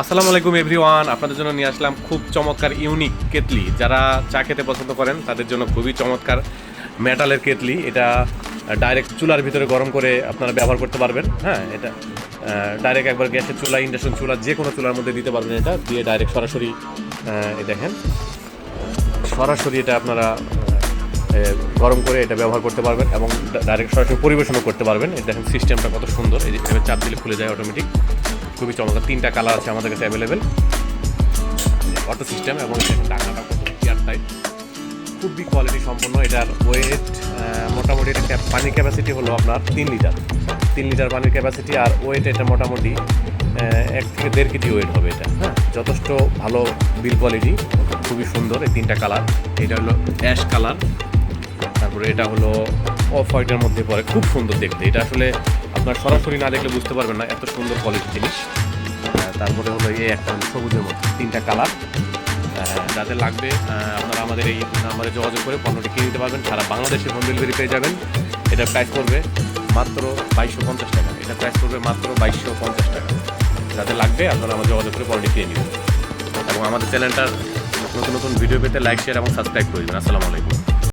আসসালামু আলাইকুম এভরিওয়ান আপনাদের জন্য নিয়ে আসলাম খুব চমৎকার ইউনিক কেতলি যারা চা খেতে পছন্দ করেন, তাদের জন্য খুবই চমৎকার মেটালের কেতলি এটা ডাইরেক্ট চুলার ভিতরে গরম করে আপনারা ব্যবহার করতে পারবেন। হ্যাঁ এটা ডাইরেক্ট একবার গ্যাসের চুলা ইন্ডাকশন চুলা, যে কোনো চুলার মধ্যে দিতে পারবেন এটা। দিয়ে ডাইরেক্ট সরাসরি এই দেখেন, সরাসরি এটা আপনারা গরম করে এটা ব্যবহার করতে পারবেন এবং ডাইরেক্ট সরাসরি পরিবেশনও করতে পারবেন। এই দেখেন সিস্টেমটা কত সুন্দর। এই যে চাপ দিলে খুলে যায় অটোমেটিক খুবই চমৎকার। তিনটা কালার আছে আমাদের কাছে অ্যাভেলেবেল অটো সিস্টেম এবং ঢাকনাটা কত এয়ার টাইট খুবই কোয়ালিটি সম্পন্ন এটার ওয়েট মোটামুটি এটা পানির ক্যাপাসিটি হলো আপনার তিন লিটার তিন লিটার পানির ক্যাপাসিটি আর ওয়েট এটা মোটামুটি এক থেকে দেড় কেজি ওয়েট হবে এটা। হ্যাঁ যথেষ্ট ভালো বিল কোয়ালিটি খুবই সুন্দর এই তিনটা কালার এটা হলো অ্যাশ কালার তারপরে এটা হলো অফ হোয়াইটের মধ্যে পড়ে। খুব সুন্দর দেখতে। এটা আসলে আপনার সরাসরি না দেখলে বুঝতে পারবেন না, এত সুন্দর কোয়ালিটি জিনিস। তারপরে হলো এই একটা সবুজের মধ্যে, তিনটা কালার যাদের লাগবে আপনারা আমাদের এই নাম্বারে যোগাযোগ করে পণ্যটি কিনে নিতে পারবেন। সারা বাংলাদেশে হোম ডেলিভারি পেয়ে যাবেন। এটা প্রাইস করবে মাত্র বাইশশো পঞ্চাশ টাকা। এটা প্রাইস করবে মাত্র বাইশশো পঞ্চাশ টাকা। যাদের লাগবে, আপনারা আমার যোগাযোগ করে পণ্যটি কিনে নেবেন এবং আমাদের চ্যানেলটার নতুন নতুন ভিডিও পেতে লাইক শেয়ার এবং সাবস্ক্রাইব করে দেবেন। আসসালামু আলাইকুম।